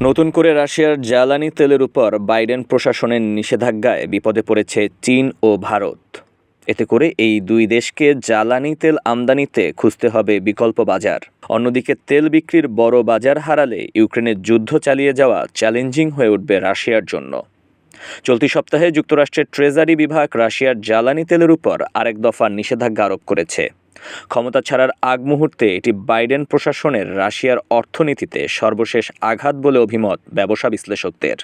নতুন করে রাশিয়ার জ্বালানি তেলের উপর বাইডেন প্রশাসনের নিষেধাজ্ঞায় বিপদে পড়েছে চীন ও ভারত। এতে করে এই দুই দেশকে জ্বালানি তেল আমদানিতে খুঁজতে হবে বিকল্প বাজার। অন্যদিকে তেল বিক্রির বড় বাজার হারালে ইউক্রেনের যুদ্ধ চালিয়ে যাওয়া চ্যালেঞ্জিং হয়ে উঠবে রাশিয়ার জন্য। চলতি সপ্তাহে যুক্তরাষ্ট্রের ট্রেজারি বিভাগ রাশিয়ার জ্বালানি তেলের উপর আরেক দফা নিষেধাজ্ঞা আরোপ করেছে। ক্ষমতা ছাড়ার আগ মুহূর্তে এটি বাইডেন প্রশাসনের রাশিয়ার অর্থনীতিতে সর্বশেষ আঘাত বলে অভিমত ব্যবসা বিশ্লেষকদের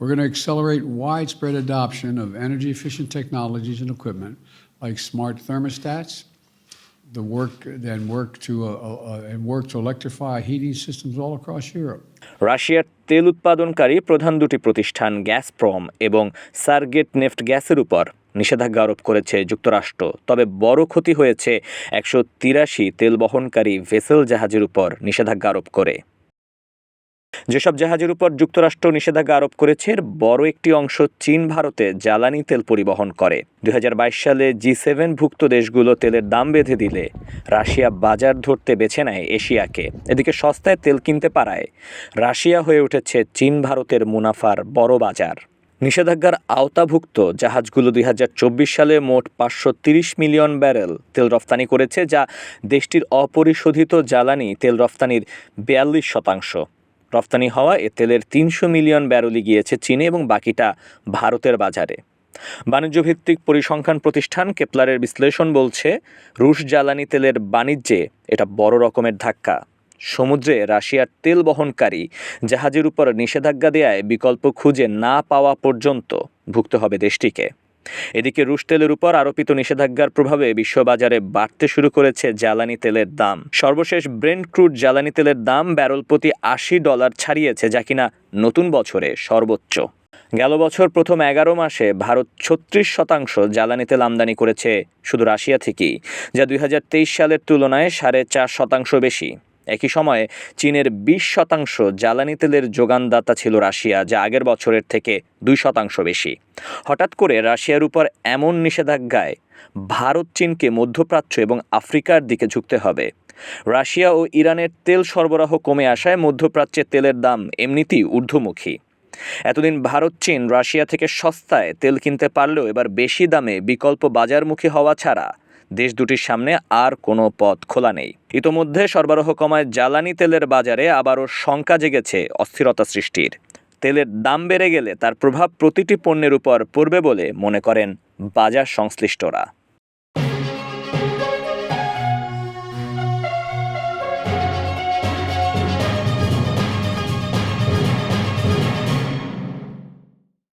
We're going to accelerate widespread adoption of energy efficient technologies and equipment like smart thermostats, the work then work to uh, uh, and work to electrify heating systems all across Europe. রাশিয়ার তেল উৎপাদনকারী প্রধান দুটি প্রতিষ্ঠান গ্যাসপ্রম এবং সার্গেট NEFT গ্যাসের উপর নিষেধাজ্ঞা আরোপ করেছে যুক্তরাষ্ট্র। তবে বড় ক্ষতি হয়েছে একশো তিরাশি তেল বহনকারী ভেসেল জাহাজের উপর নিষেধাজ্ঞা আরোপ করে। যেসব জাহাজের উপর যুক্তরাষ্ট্র নিষেধাজ্ঞা আরোপ করেছে, এর বড় একটি অংশ চীন ভারতে জ্বালানি তেল পরিবহন করে। দুই হাজার বাইশ সালে জি সেভেন ভুক্ত দেশগুলো তেলের দাম বেঁধে দিলে রাশিয়া বাজার ধরতে বেছে নেয় এশিয়াকে। এদিকে সস্তায় তেল কিনতে পারায়, রাশিয়া হয়ে উঠেছে চীন ভারতের মুনাফার বড় বাজার। নিষেধাজ্ঞার আওতাভুক্ত জাহাজগুলো দুই হাজার চব্বিশ সালে মোট পাঁচশো মিলিয়ন ব্যারেল তেল রফতানি করেছে, যা দেশটির অপরিশোধিত জ্বালানি তেল রফতানির বিয়াল্লিশ শতাংশ। রফতানি হওয়া এ তেলের তিনশো মিলিয়ন ব্যারলই গিয়েছে চীনে এবং বাকিটা ভারতের বাজারে। বাণিজ্যভিত্তিক পরিসংখ্যান প্রতিষ্ঠান কেপলারের বিশ্লেষণ বলছে, রুশ জ্বালানি তেলের বাণিজ্যে এটা বড় রকমের ধাক্কা। সমুদ্রে রাশিয়ার তেল বহনকারী জাহাজের উপর নিষেধাজ্ঞা দেয়ায় বিকল্প খুঁজে না পাওয়া পর্যন্ত ভুগতে হবে দেশটিকে। এদিকে রুশ তেলের উপর আরোপিত নিষেধাজ্ঞার প্রভাবে বিশ্ববাজারে বাড়তে শুরু করেছে জ্বালানি তেলের দাম। সর্বশেষ ব্রেন্ট ক্রুড জ্বালানি তেলের দাম ব্যারল প্রতি আশি ডলার ছাড়িয়েছে, যা কিনা নতুন বছরে সর্বোচ্চ। গেল বছর প্রথম এগারো মাসে ভারত ছত্রিশ শতাংশ জ্বালানি তেল আমদানি করেছে শুধু রাশিয়া থেকেই, যা দুই হাজার তেইশ সালের তুলনায় সাড়ে চার শতাংশ বেশি। একই সময়ে চীনের বিশ শতাংশ জ্বালানি তেলের যোগানদাতা ছিল রাশিয়া, যা আগের বছরের থেকে দুই শতাংশ বেশি। হঠাৎ করে রাশিয়ার উপর এমন নিষেধাজ্ঞায় ভারত চীনকে মধ্যপ্রাচ্য এবং আফ্রিকার দিকে ঝুঁকতে হবে। রাশিয়া ও ইরানের তেল সরবরাহ কমে আসায় মধ্যপ্রাচ্যে তেলের দাম এমনিতেই ঊর্ধ্বমুখী। এতদিন ভারত চীন রাশিয়া থেকে সস্তায় তেল কিনতে পারলেও এবার বেশি দামে বিকল্প বাজারমুখী হওয়া ছাড়া দেশ দুটির সামনে আর কোনো পথ খোলা নেই। ইতোমধ্যে সরবরাহ কমায় জ্বালানি তেলের বাজারে আবারও শঙ্কা জেগেছে অস্থিরতা সৃষ্টির। তেলের দাম বেড়ে গেলে তার প্রভাব প্রতিটি পণ্যের উপর পড়বে বলে মনে করেন বাজার সংশ্লিষ্টরা।